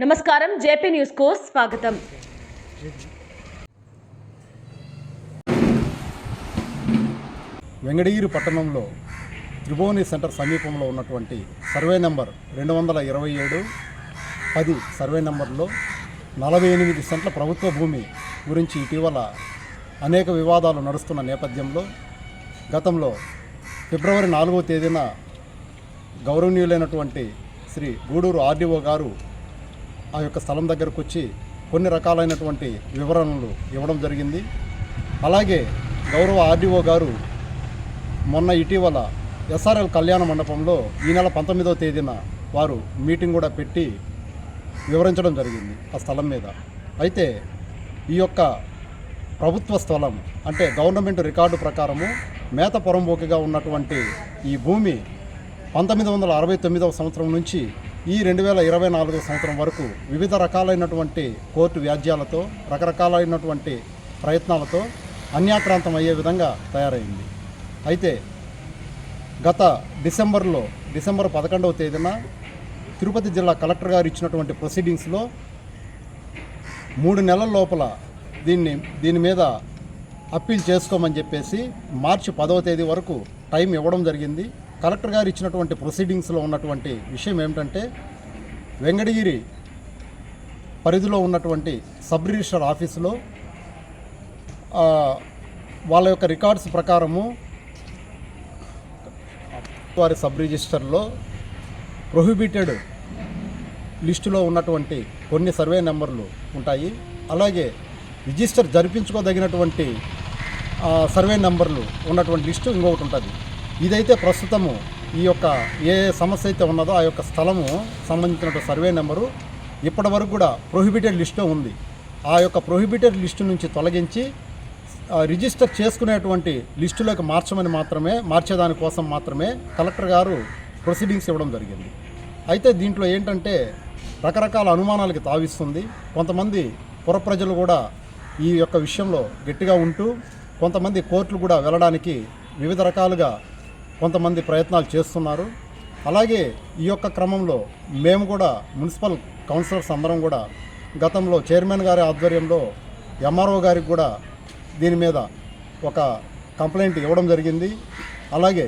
నమస్కారం జేపీ న్యూస్కు స్వాగతం. వెంగడగిరి పట్టణంలో త్రిభువని సెంటర్ సమీపంలో ఉన్నటువంటి సర్వే నెంబర్ రెండు వందల ఇరవై ఏడు పది సర్వే నెంబర్లో నలభై ఎనిమిది సెంట్ల ప్రభుత్వ భూమి గురించి ఇటీవల అనేక వివాదాలు నడుస్తున్న నేపథ్యంలో గతంలో ఫిబ్రవరి నాలుగవ తేదీన గౌరవనీయులైనటువంటి శ్రీ గూడూరు ఆర్డీఓ గారు ఆ యొక్క స్థలం దగ్గరకు వచ్చి కొన్ని రకాలైనటువంటి వివరణలు ఇవ్వడం జరిగింది. అలాగే గౌరవ ఆర్డీఓ గారు మొన్న ఇటీవల ఎస్ఆర్ఎల్ కళ్యాణ మండపంలో ఈ నెల పంతొమ్మిదవ తేదీన వారు మీటింగ్ కూడా పెట్టి వివరించడం జరిగింది ఆ స్థలం మీద. అయితే ఈ యొక్క ప్రభుత్వ స్థలం అంటే గవర్నమెంట్ రికార్డు ప్రకారము మేత పొరంబోకిగా ఉన్నటువంటి ఈ భూమి పంతొమ్మిది వందల అరవై తొమ్మిదవ సంవత్సరం నుంచి ఈ రెండు వేల ఇరవై నాలుగు సంవత్సరం వరకు వివిధ రకాలైనటువంటి కోర్టు వ్యాజ్యాలతో రకరకాలైనటువంటి ప్రయత్నాలతో అన్యాక్రాంతం అయ్యే విధంగా తయారైంది. అయితే గత డిసెంబర్లో డిసెంబర్ పదకొండవ తేదీన తిరుపతి జిల్లా కలెక్టర్ గారు ఇచ్చినటువంటి ప్రొసీడింగ్స్లో మూడు నెలల లోపల దీన్ని దీని మీద అప్పీల్ చేసుకోమని చెప్పేసి మార్చి పదవ తేదీ వరకు టైం ఇవ్వడం జరిగింది. కలెక్టర్ గారు ఇచ్చినటువంటి ప్రొసీడింగ్స్లో ఉన్నటువంటి విషయం ఏమిటంటే వెంకటగిరి పరిధిలో ఉన్నటువంటి సబ్ రిజిస్టర్ ఆఫీసులో వాళ్ళ యొక్క రికార్డ్స్ ప్రకారము వారి సబ్ రిజిస్టర్లో ప్రొహిబిటెడ్ లిస్టులో ఉన్నటువంటి కొన్ని సర్వే నెంబర్లు ఉంటాయి. అలాగే రిజిస్టర్ జరిపించుకోదగినటువంటి సర్వే నెంబర్లు ఉన్నటువంటి లిస్టు ఇంకొకటి ఉంటుంది. ఇదైతే ప్రస్తుతము ఈ యొక్క ఏ సమస్య అయితే ఉన్నదో ఆ యొక్క స్థలము సంబంధించిన సర్వే నెంబరు ఇప్పటి వరకు కూడా ప్రొహిబిటెడ్ లిస్టులో ఉంది. ఆ యొక్క ప్రొహిబిటెడ్ లిస్టు నుంచి తొలగించి రిజిస్టర్ చేసుకునేటువంటి లిస్టులోకి మార్చమని మాత్రమే మార్చేదానికోసం మాత్రమే కలెక్టర్ గారు ప్రొసీడింగ్స్ ఇవ్వడం జరిగింది. అయితే దీంట్లో ఏంటంటే రకరకాల అనుమానాలకి తావిస్తుంది. కొంతమంది పురప్రజలు కూడా ఈ యొక్క విషయంలో గట్టిగా ఉంటూ కొంతమంది కోర్టులు కూడా వెళ్ళడానికి వివిధ రకాలుగా కొంతమంది ప్రయత్నాలు చేస్తున్నారు. అలాగే ఈ యొక్క క్రమంలో మేము కూడా మున్సిపల్ కౌన్సిలర్స్ అందరం కూడా గతంలో చైర్మన్ గారి ఆధ్వర్యంలో ఎంఆర్ఓ గారికి కూడా దీని మీద ఒక కంప్లైంట్ ఇవ్వడం జరిగింది. అలాగే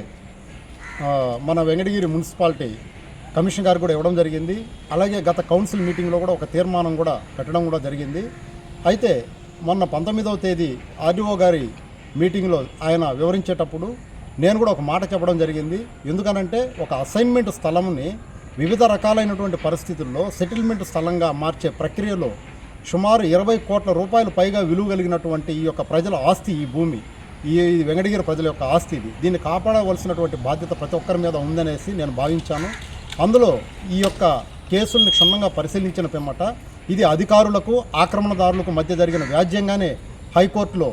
మన వెంకటగిరి మున్సిపాలిటీ కమిషన్ గారు కూడా ఇవ్వడం జరిగింది. అలాగే గత కౌన్సిల్ మీటింగ్లో కూడా ఒక తీర్మానం కూడా పెట్టడం కూడా జరిగింది. అయితే మొన్న పంతొమ్మిదవ తేదీ ఆర్డీఓ గారి మీటింగ్లో ఆయన వివరించేటప్పుడు నేను కూడా ఒక మాట చెప్పడం జరిగింది. ఎందుకనంటే ఒక అసైన్మెంట్ స్థలంని వివిధ రకాలైనటువంటి పరిస్థితుల్లో సెటిల్మెంట్ స్థలంగా మార్చే ప్రక్రియలో సుమారు ఇరవై కోట్ల రూపాయలు పైగా విలువ కలిగినటువంటి ఈ యొక్క ప్రజల ఆస్తి ఈ భూమి. ఈ వెంకటగిరి ప్రజల యొక్క ఆస్తి ఇది. దీన్ని కాపాడవలసినటువంటి బాధ్యత ప్రతి ఒక్కరి మీద ఉందనేసి నేను భావించాను. అందులో ఈ యొక్క కేసుల్ని క్షుణ్ణంగా పరిశీలించిన పిమ్మట ఇది అధికారులకు ఆక్రమణదారులకు మధ్య జరిగిన వ్యాజ్యంగానే హైకోర్టులో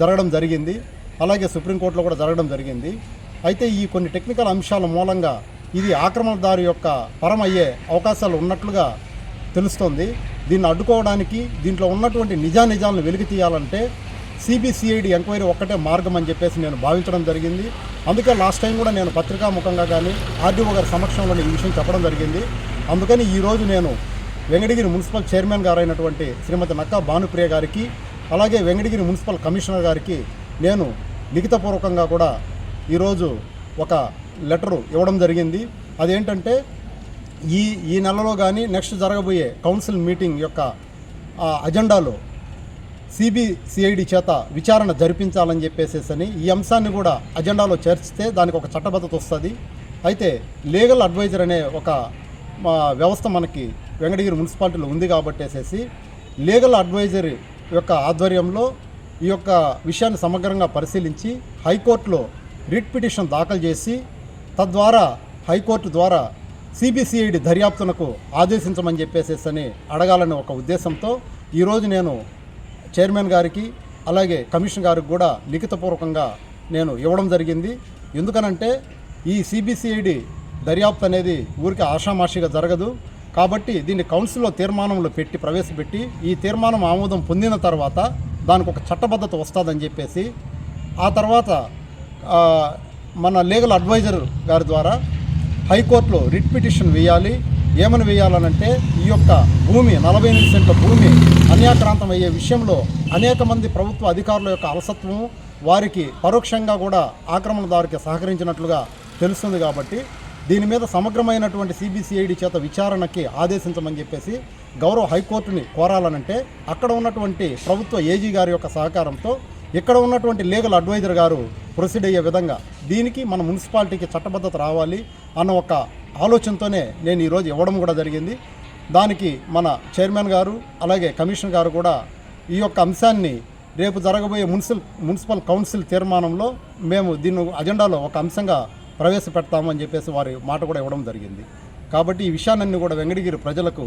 జరగడం జరిగింది. అలాగే సుప్రీంకోర్టులో కూడా జరగడం జరిగింది. అయితే ఈ కొన్ని టెక్నికల్ అంశాల మూలంగా ఇది ఆక్రమణదారు యొక్క పరం అయ్యే అవకాశాలు ఉన్నట్లుగా తెలుస్తోంది. దీన్ని అడ్డుకోవడానికి దీంట్లో ఉన్నటువంటి నిజానిజాలను వెలికి తీయాలంటే సిబిసిఐడి ఎంక్వైరీ ఒక్కటే మార్గం అని చెప్పేసి నేను భావించడం జరిగింది. అందుకే లాస్ట్ టైం కూడా నేను పత్రికాముఖంగా కానీ ఆర్డీఓ గారి సమక్షంలో ఈ విషయం చెప్పడం జరిగింది. అందుకని ఈరోజు నేను వెంకటగిరి మున్సిపల్ చైర్మన్ గారైనటువంటి శ్రీమతి నక్కా భానుప్రియ గారికి అలాగే వెంకటగిరి మున్సిపల్ కమిషనర్ గారికి నేను లిఖితపూర్వకంగా కూడా ఈరోజు ఒక లెటరు ఇవ్వడం జరిగింది. అదేంటంటే ఈ ఈ నెలలో కానీ నెక్స్ట్ జరగబోయే కౌన్సిల్ మీటింగ్ యొక్క అజెండాలో సిబిసిఐడి చేత విచారణ జరిపించాలని చెప్పేసేసని ఈ అంశాన్ని కూడా అజెండాలో చేర్చితే దానికి ఒక చట్టబద్ధత వస్తుంది. అయితే లీగల్ అడ్వైజర్ అనే ఒక మా వ్యవస్థ మనకి వెంకటగిరి మున్సిపాలిటీలో ఉంది కాబట్టేసేసి లీగల్ అడ్వైజర్ యొక్క ఆధ్వర్యంలో ఈ యొక్క విషయాన్ని సమగ్రంగా పరిశీలించి హైకోర్టులో రిట్ పిటిషన్ దాఖలు చేసి తద్వారా హైకోర్టు ద్వారా సిబిసిఐడి దర్యాప్తునకు ఆదేశించమని చెప్పేసేసని అడగాలనే ఒక ఉద్దేశంతో ఈరోజు నేను చైర్మన్ గారికి అలాగే కమిషన్ గారికి కూడా లిఖితపూర్వకంగా నేను ఇవ్వడం జరిగింది. ఎందుకనంటే ఈ సిబిసిఐడి దర్యాప్తు అనేది ఊరికి ఆషామాషిగా జరగదు. కాబట్టి దీన్ని కౌన్సిల్లో తీర్మానంలో పెట్టి ప్రవేశపెట్టి ఈ తీర్మానం ఆమోదం పొందిన తర్వాత దానికి ఒక చట్టబద్ధత వస్తుందని చెప్పేసి ఆ తర్వాత మన లీగల్ అడ్వైజర్ గారి ద్వారా హైకోర్టులో రిట్ పిటిషన్ వేయాలి. ఏమని వేయాలనంటే ఈ యొక్క భూమి నలభై ఎనిమిది సెంట్ల భూమి అన్యాక్రాంతం అయ్యే విషయంలో అనేక మంది ప్రభుత్వ అధికారుల యొక్క అలసత్వము వారికి పరోక్షంగా కూడా ఆక్రమణదారుకి సహకరించినట్లుగా తెలుస్తుంది కాబట్టి దీని మీద సమగ్రమైనటువంటి సిబిసిఐడి చేత విచారణకి ఆదేశించమని చెప్పేసి గౌరవ హైకోర్టుని కోరాలనంటే అక్కడ ఉన్నటువంటి ప్రభుత్వ ఏజీ గారి యొక్క సహకారంతో ఇక్కడ ఉన్నటువంటి లీగల్ అడ్వైజర్ గారు ప్రొసీడ్ అయ్యే విధంగా దీనికి మన మున్సిపాలిటీకి చట్టబద్ధత రావాలి అన్న ఒక ఆలోచనతోనే నేను ఈరోజు ఇవ్వడం కూడా జరిగింది. దానికి మన చైర్మన్ గారు అలాగే కమిషనర్ గారు కూడా ఈ యొక్క అంశాన్ని రేపు జరగబోయే మున్సిపల్ మున్సిపల్ కౌన్సిల్ తీర్మానంలో మేము దీన్ని అజెండాలో ఒక అంశంగా ప్రవేశపెడతామని చెప్పేసి వారి మాట కూడా ఇవ్వడం జరిగింది. కాబట్టి ఈ విషయాన్ని కూడా వెంకటగిరి ప్రజలకు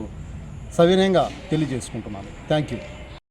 సవినయంగా తెలియజేసుకుంటున్నాను. Thank you.